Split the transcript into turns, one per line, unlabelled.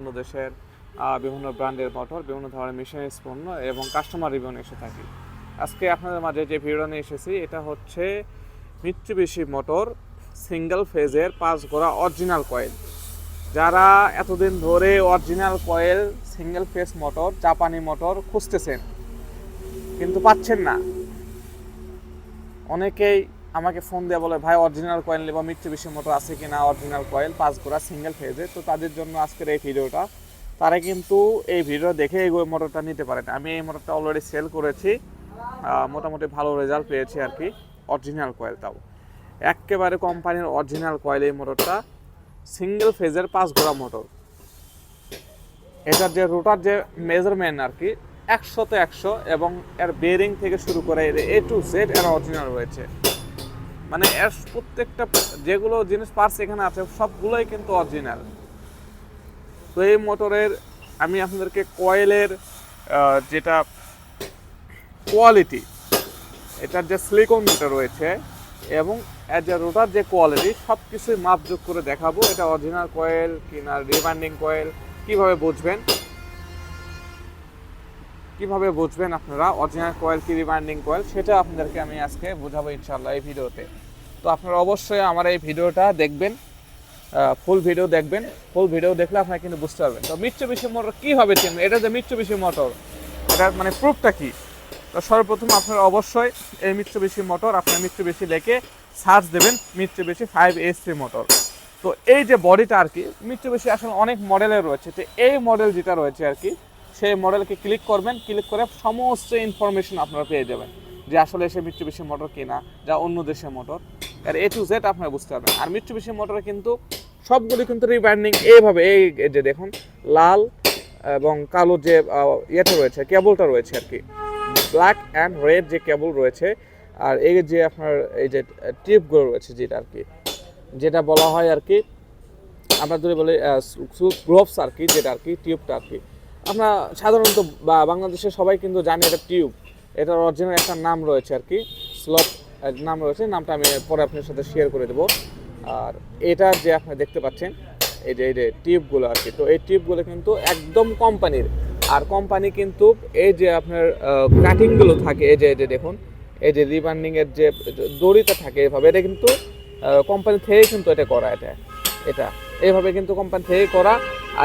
অন্য দেশের বিভিন্ন ব্র্যান্ডের মোটর, বিভিন্ন ধরনের মেশিনারিজ পণ্য এবং কাস্টমার রিভিউ এসে থাকি। আজকে আপনাদের মাঝে যে ভিডিও নিয়ে এসেছি, এটা হচ্ছে মিত্রুবেশি মোটর সিঙ্গেল ফেজের পাঁচ গোড়া অরিজিনাল কয়েল যারা এতদিন ধরে original coil single phase motor জাপানি মোটর খুঁজতেছেন, কিন্তু পাচ্ছেন না। অনেকেই আমাকে ফোন দিয়ে বলে, ভাই অরিজিনাল কয়েল নেব নেব মিত্রুবেশি মোটর আছে কি না অরিজিনাল কয়েল পাঁচ গোড়া সিঙ্গেল ফেজে তো তাদের জন্য আজকের এই ভিডিওটা। তারা কিন্তু এই ভিডিও দেখে এই মোটরটা নিতে পারেন আমি এই মোটরটা অলরেডি সেল করেছি। মোটামুটি ভালো রেজাল্ট পেয়েছি আর কি অরিজিনাল কয়েল তাও একেবারে কোম্পানির অরিজিনাল কয়েল এই মোটরটা। সিঙ্গেল ফেজের পাঁচ গোড়া মোটর এটার যে রোটার যে মেজারমেন্ট আর কি, একশোতে একশো এবং এর বেরিং থেকে শুরু করে এ টু জেড এর অরিজিনাল রয়েছে। মানে এর প্রত্যেকটা যেগুলো জিনিস পার্টস এখানে আছে, সবগুলোই কিন্তু অরিজিনাল তো এই মোটরের আমি আপনাদেরকে কয়েলের যেটা কোয়ালিটি এটার যে সিলিকন যেটা রয়েছে এবং এর যে রোটার যে কোয়ালিটি সব কিছুই মাপযোগ করে দেখাবো। এটা অরিজিনাল কয়েল কিনা রিবান্ডিং কয়েল কীভাবে বুঝবেন? কীভাবে বুঝবেন আপনারা? অরিজিনাল কয়েল কি রিমাইন্ডিং কয়েল? সেটা আপনাদেরকে আমি আজকে বোঝাবো ইনশাল্লাহ এই ভিডিওতে। তো আপনারা অবশ্যই আমার এই ভিডিওটা দেখবেন ফুল ভিডিও দেখবেন। ফুল ভিডিও দেখলে আপনারা কিন্তু বুঝতে পারবেন। তো মিত্রবিশি মোটর কীভাবে চিনবেন? এটা যে মিত্রবিশি মোটর, এটার মানে প্রুফটা কি? তো সর্বপ্রথম আপনারা অবশ্যই এই মিত্রবিশি মোটর আপনার মিত্রবিশি লেখে সার্চ দেবেন Mitsubishi five S C motor. তো এই যে বডিটা আর কি মিত্রবিশি আসলে অনেক মডেলের রয়েছে। তো এই মডেল যেটা রয়েছে আর কি সেই মডেলকে ক্লিক করবেন ক্লিক করে সমস্ত ইনফরমেশন আপনারা পেয়ে যাবেন যে আসলে সে মিত্রবিশি মোটর কিনা, যা অন্য দেশের মোটর আর এ টু জেড আপনারা বুঝতে পারবেন। আর মিত্রবিশি মোটরে কিন্তু সবগুলি কিন্তু রিব্র্যান্ডিং এইভাবে এই এই যে দেখুন, লাল এবং কালো যে ইয়েটা রয়েছে কেবলটা রয়েছে আর কি। ব্ল্যাক অ্যান্ড রেড যে কেবল রয়েছে, আর এই যে আপনার, এই যে টিপগুলো রয়েছে যেটা আর কি, যেটা বলা হয় আর কি, আমরা যদি বলি গ্লোভস আর কি, যেটা আর কি টিউবটা আর কি। আমরা সাধারণত বা- বাংলাদেশে সবাই কিন্তু জানি এটা টিউব। এটার অরিজিনাল একটা নাম রয়েছে আর কি স্লপ নাম রয়েছে, নামটা আমি পরে আপনার সাথে শেয়ার করে দেবো। আর এটা যে আপনি দেখতে পাচ্ছেন, এই যে এই যে টিউবগুলো আর কি, তো এই টিউবগুলো কিন্তু একদম কোম্পানির। আর কোম্পানি কিন্তু এই যে আপনার কাটিংগুলো থাকে, এই যে এই যে দেখুন, এই যে রিবান্ডিং এর যে দড়িটা থাকে এভাবে, এটা কিন্তু কোম্পানি থেকে কিন্তু এটা করা এটা এটা। এভাবে কিন্তু কোম্পানি থেকে করা।